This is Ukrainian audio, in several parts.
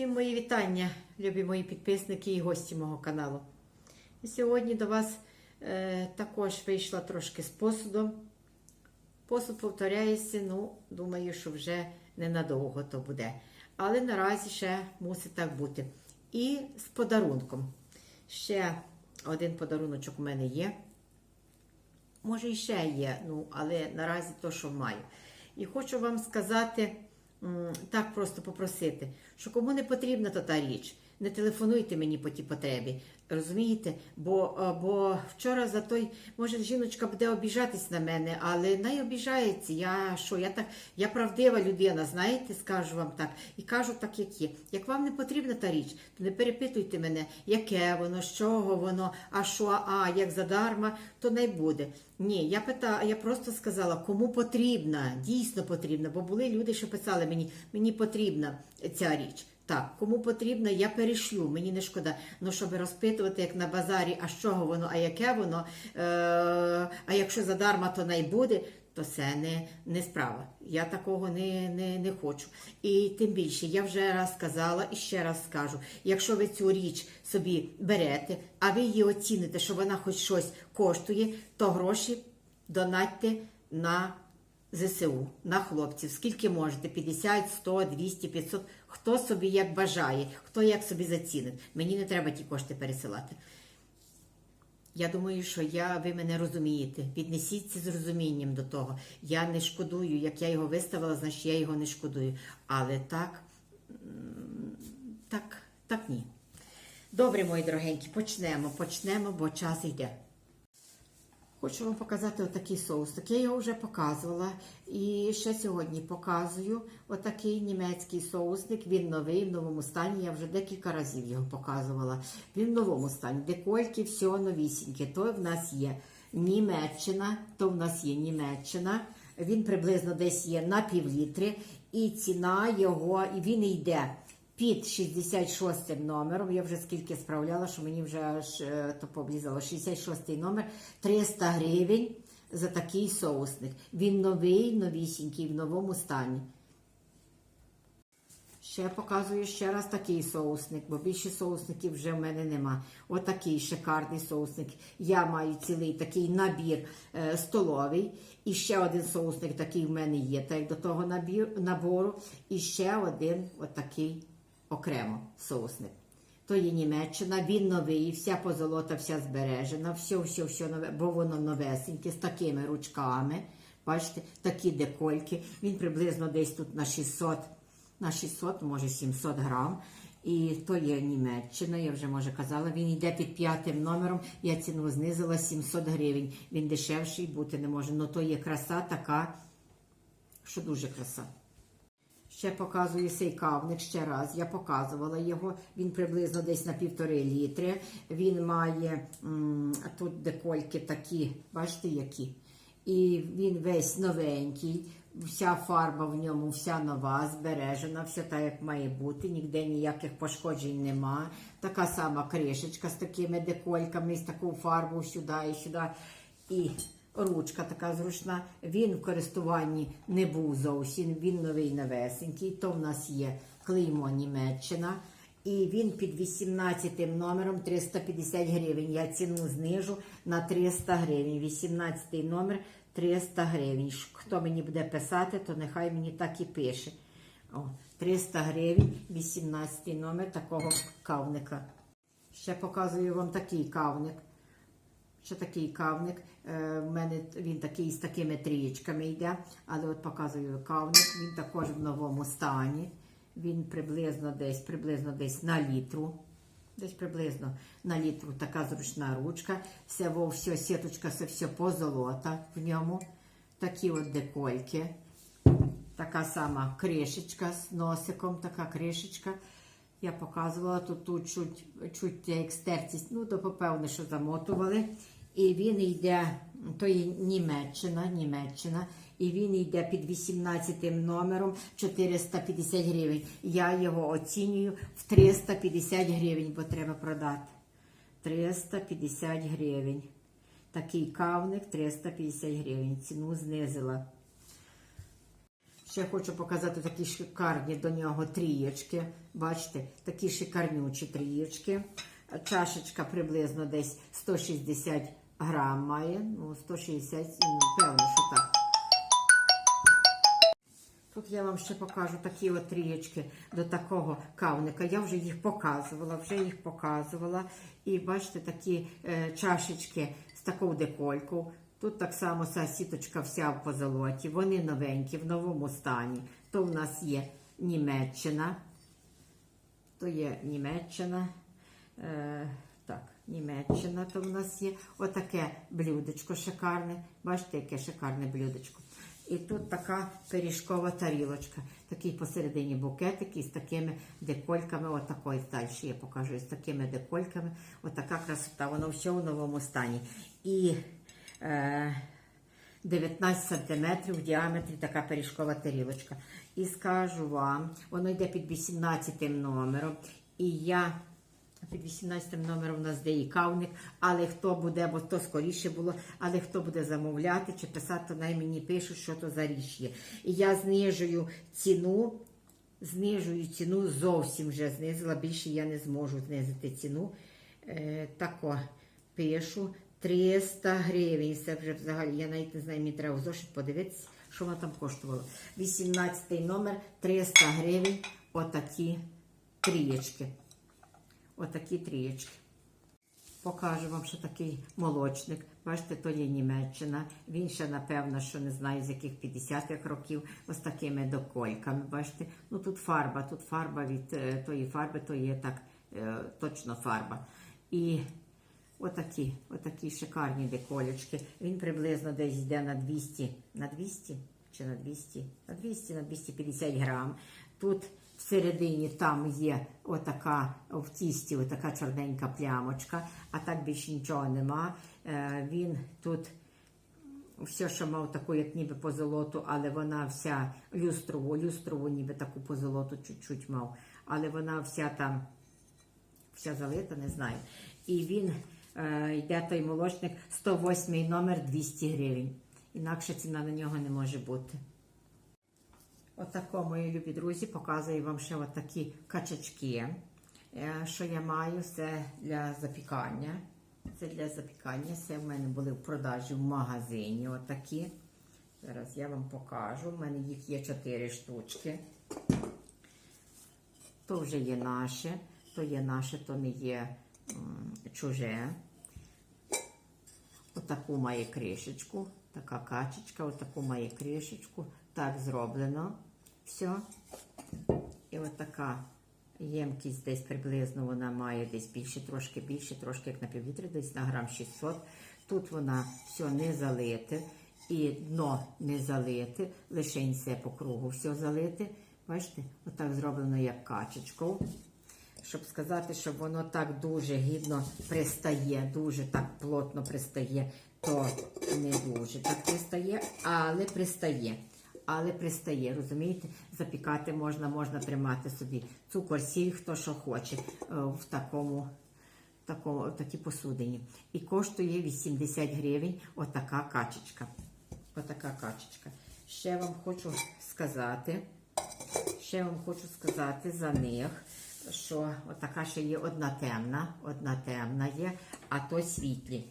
Всім мої вітання, любі мої підписники і гості мого каналу. І сьогодні до вас е, також вийшла трошки з посудом. Посуд повторяється, ну, думаю, що вже ненадовго то буде. Але наразі ще мусить так бути. І з подарунком. Ще один подаруночок у мене є. Може, і ще є, ну, але наразі то, що маю. І хочу вам сказати, так просто попросити, що кому не потрібна то та річ, не телефонуйте мені по тій потребі. Розумієте? Бо, бо вчора за той, може, жіночка буде обіжатись на мене, але не обіжається. Я що, я так, я правдива людина, знаєте, скажу вам так. І кажу так, як є. Як вам не потрібна та річ, то не перепитуйте мене, яке воно, з чого воно, а що, а як задарма, то не буде. Ні, я пита, я просто сказала, кому потрібна, дійсно потрібна, бо були люди, що писали мені, мені потрібна ця річ. Так, кому потрібно, я перешлю, мені не шкода. Ну, щоб розпитувати, як на базарі, а з чого воно, а яке воно, е- а якщо задарма, то не буде, то це не, не справа. Я такого не, не, не хочу. І тим більше, я вже раз сказала і ще раз скажу: якщо ви цю річ собі берете, а ви її оціните, що вона хоч щось коштує, то гроші донатьте на ЗСУ, на хлопців, скільки можете, 50, 100, 200, 500, хто собі як бажає, хто як собі зацінить. Мені не треба ті кошти пересилати. Я думаю, що я, ви мене розумієте. Віднесіться з розумінням до того. Я не шкодую, як я його виставила, значить я його не шкодую. Але так, так, так ні. Добре, мої дорогенькі, почнемо, почнемо, бо час йде. Хочу вам показати отакий соус. Так я вже показувала. І ще сьогодні показую отакий німецький соусник. Він новий, в новому стані. Я вже декілька разів його показувала. Він в новому стані. Декольки, все новісіньке. То в нас є Німеччина, то в нас є Німеччина. Він приблизно десь є на півлітри. І ціна його, і він йде під 66 номером. Я вже скільки справляла, що мені вже аж е, то поблізало. 66 номер 300 гривень за такий соусник. Він новий, новісінький, в новому стані. Ще показую ще раз такий соусник, бо більше соусників вже в мене нема. Отакий шикарний соусник. Я маю цілий такий набір е, столовий. І ще один соусник такий в мене є, так як до того набір, набору. І ще один отакий окремо соусник. То є Німеччина, він новий, вся позолота, вся збережена, все, все, все нове, бо воно новесеньке, з такими ручками. Бачите, такі декольки. Він приблизно десь тут на 600, на 600, може 700 грам. І то є Німеччина, я вже може казала. Він йде під п'ятим номером. Я ціну знизила 700 гривень. Він дешевший бути не може. Ну то є краса така, що дуже краса. Ще показую цей кавник ще раз. Я показувала його. Він приблизно десь на півтори літри. Він має тут декольки такі, бачите, які. І він весь новенький. Вся фарба в ньому, вся нова, збережена, все так, як має бути. Ніде ніяких пошкоджень нема. Така сама кришечка з такими декольками, з таку фарбу сюди і сюди. І ручка така зручна. Він в користуванні не був зовсім, він новий новесенький. То в нас є клеймо Німеччина. І він під 18 номером 350 гривень. Я ціну знижу на 300 гривень. 18 номер 300 гривень. Хто мені буде писати, то нехай мені так і пише. О, 300 гривень, 18 номер такого кавника. Ще показую вам такий кавник. Ще такий кавник. Е, в мене він такий з такими трієчками йде, але от показую кавник. Він також в новому стані. Він приблизно десь, приблизно десь на літру. Десь приблизно на літру така зручна ручка. Все, во, все, сіточка, все, все позолота в ньому. Такі от декольки. Така сама кришечка з носиком, така кришечка. Я показувала тут, чуть, чуть екстертість, ну, то попевне, що замотували. І він йде, то є Німеччина, Німеччина, і він йде під 18 номером 450 гривень. Я його оцінюю в 350 гривень, бо треба продати. 350 гривень. Такий кавник 350 гривень. Ціну знизила. Ще хочу показати такі шикарні до нього трієчки. Бачите, такі шикарнючі трієчки. Чашечка приблизно десь 160 грам має. Ну, 160, ну, певно, що так. Тут я вам ще покажу такі от трієчки до такого кавника. Я вже їх показувала, вже їх показувала. І бачите, такі е, чашечки з такою деколькою. Тут так само ця сіточка вся в позолоті. Вони новенькі, в новому стані. То в нас є Німеччина. То є Німеччина. Е, так, Німеччина то в нас є. Отаке блюдечко шикарне. Бачите, яке шикарне блюдечко. І тут така пиріжкова тарілочка. Такий посередині букетик із такими декольками. Отакої далі я покажу з такими декольками. Отака красота. Воно все в новому стані. І 19 сантиметрів в діаметрі така пиріжкова тарілочка. І скажу вам, воно йде під 18 номером. І я під 18 номером у нас де і кавник, але хто буде, бо то скоріше було, але хто буде замовляти чи писати, то най мені пишуть, що то за річ є. І я знижую ціну, знижую ціну, зовсім вже знизила, більше я не зможу знизити ціну. Е, тако пишу 300 гривень. Це вже взагалі, я навіть не знаю, мені треба в зошит подивитися, що воно там коштувало. 18 номер 300 гривень, отакі трієчки. Отакі трієчки. Покажу вам, що такий молочник. Бачите, то є Німеччина. Він ще, напевно, що не знаю, з яких 50-х років, ось такими докольками. Бачите, ну тут фарба, тут фарба від е, тої фарби, то є так е, точно фарба. І отакі, отакі шикарні деколечки. Він приблизно десь йде на 200, на 200 чи на 200, на 200, на 250 грам. Тут всередині там є отака в тісті, отака чорненька плямочка, а так більше нічого нема. Е, Він тут все, що мав таку, як ніби позолоту, але вона вся люстрову, люстрову, ніби таку позолоту чуть-чуть мав, але вона вся там вся залита, не знаю. І він йде той молочник 108 номер 200 гривень. Інакше ціна на нього не може бути. Отако, мої любі друзі, показую вам ще отакі качачки, е, що я маю. Це для запікання. Це для запікання. Це в мене були в продажі в магазині. Отакі. Зараз я вам покажу. У мене їх є 4 штучки. То вже є наше, то є наше, то не є чуже. Отаку має кришечку, така качечка, отаку має кришечку. Так зроблено. Все. І отака ємкість десь приблизно вона має десь більше, трошки більше, трошки як на півлітри, десь на грам 600. Тут вона все не залите. І дно не залите, лише все по кругу все залите. Бачите, отак зроблено як качечкою щоб сказати, що воно так дуже гідно пристає, дуже так плотно пристає, то не дуже так пристає, але пристає. Але пристає, розумієте? Запікати можна, можна тримати собі цукор, сіль, хто що хоче е, в такому, такому такій посудині. І коштує 80 гривень отака качечка. Отака качечка. Ще вам хочу сказати, ще вам хочу сказати за них що отака ще є одна темна, одна темна є, а то світлі.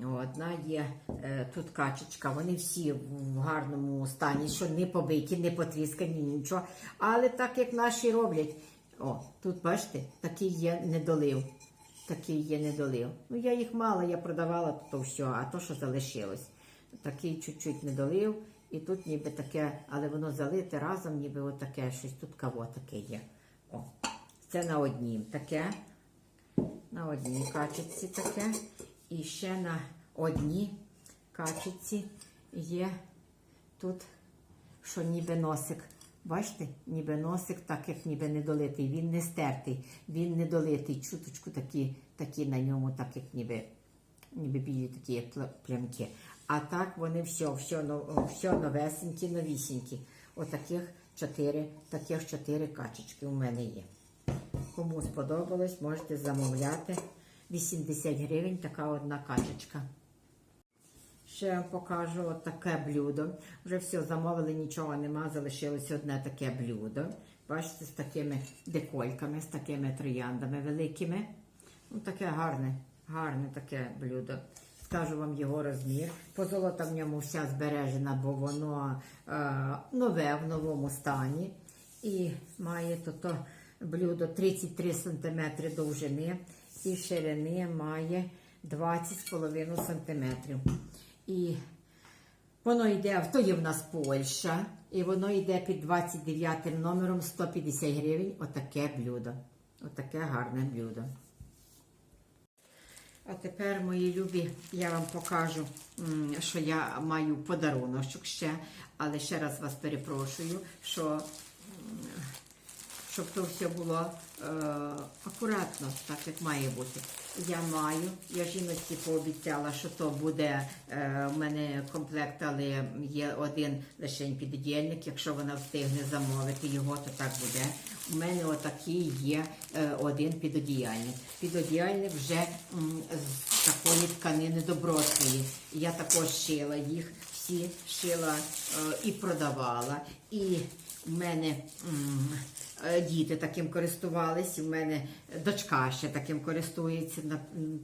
Одна є е, тут качечка, вони всі в гарному стані, що не побиті, не потріскані, нічого. Але так як наші роблять, о, тут бачите, такий є недолив. Такий є недолив. Ну, я їх мала, я продавала то все, а то, що залишилось. Такий чуть-чуть недолив, і тут ніби таке, але воно залите разом, ніби отаке щось. Тут каво таке є. О. Це на одній таке, на одній качечці таке. І ще на одній качечці є тут, що ніби носик. Бачите, ніби носик, так як ніби недолитий. Він не стертий, він недолитий. Чуточку такі такі на ньому, так як ніби ніби білі такі плямки. А так вони все, все, все новесенькі, новісінькі. Отаких чотири, таких чотири качечки у мене є. Кому сподобалось, можете замовляти. 80 гривень така одна качечка. Ще вам покажу от таке блюдо. Вже все замовили, нічого нема, залишилося одне таке блюдо. Бачите, з такими декольками, з такими трояндами великими. Ну, таке гарне, гарне таке блюдо. Скажу вам його розмір. Позолота в ньому вся збережена, бо воно е, нове в новому стані. І має то блюдо 33 см довжини і ширини має 20,5 см. І воно йде, то є в нас Польща, і воно йде під 29 номером 150 гривень. Отаке блюдо. Отаке гарне блюдо. А тепер, мої любі, я вам покажу, що я маю подаруночок ще, але ще раз вас перепрошую, що щоб то все було е, акуратно, так як має бути. Я маю, я жіночці пообіцяла, що то буде е, в мене комплект, але є один лише підодільник. Якщо вона встигне замовити його, то так буде. У мене отакий є е, один підодіяльник. Підодіяльник вже м, з такої тканини добротної. Я також шила їх, всі шила е, і продавала. І в мене м, діти таким користувались, у мене дочка ще таким користується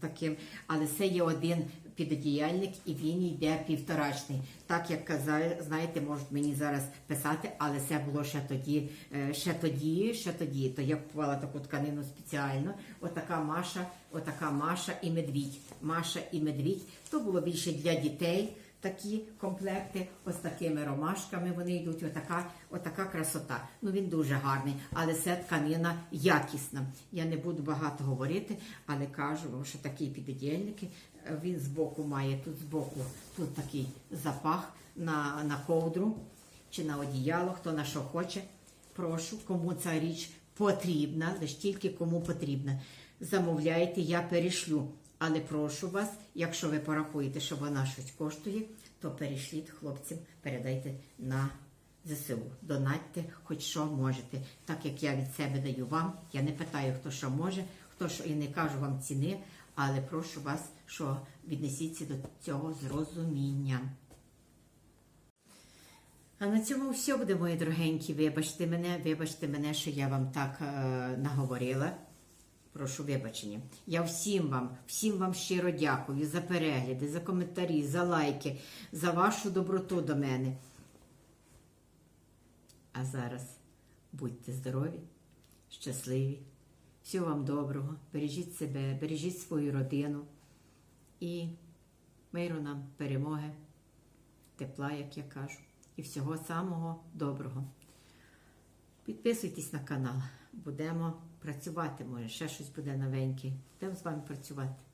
таким, але це є один підодіяльник і він йде півторачний. Так як казали, знаєте, можуть мені зараз писати, але це було ще тоді, е, ще тоді, ще тоді. То я купувала таку тканину спеціально. Отака Маша, отака Маша і медвідь. Маша і медвідь. То було більше для дітей такі комплекти, ось такими ромашками вони йдуть. Отака, отака красота. Ну він дуже гарний, але це тканина якісна. Я не буду багато говорити, але кажу вам, що такі підодільники. е, Він збоку має тут збоку тут такий запах на, на ковдру чи на одіяло, хто на що хоче. Прошу, кому ця річ потрібна, лише тільки кому потрібна. Замовляйте, я перешлю. Але прошу вас, якщо ви порахуєте, що вона щось коштує, то перешліть хлопцям, передайте на ЗСУ. Донатьте, хоч що можете. Так як я від себе даю вам, я не питаю, хто що може, хто що і не кажу вам ціни, але прошу вас, що віднесіться до цього з розумінням. А на цьому все буде, мої дорогенькі. Вибачте мене, вибачте мене, що я вам так е, наговорила. Прошу вибачення. Я всім вам, всім вам щиро дякую за перегляди, за коментарі, за лайки, за вашу доброту до мене. А зараз будьте здорові, щасливі, всього вам доброго, бережіть себе, бережіть свою родину і миру нам, перемоги, тепла, як я кажу, і всього самого доброго. Підписуйтесь на канал. Будемо працювати. Може, ще щось буде новеньке. Будемо з вами працювати.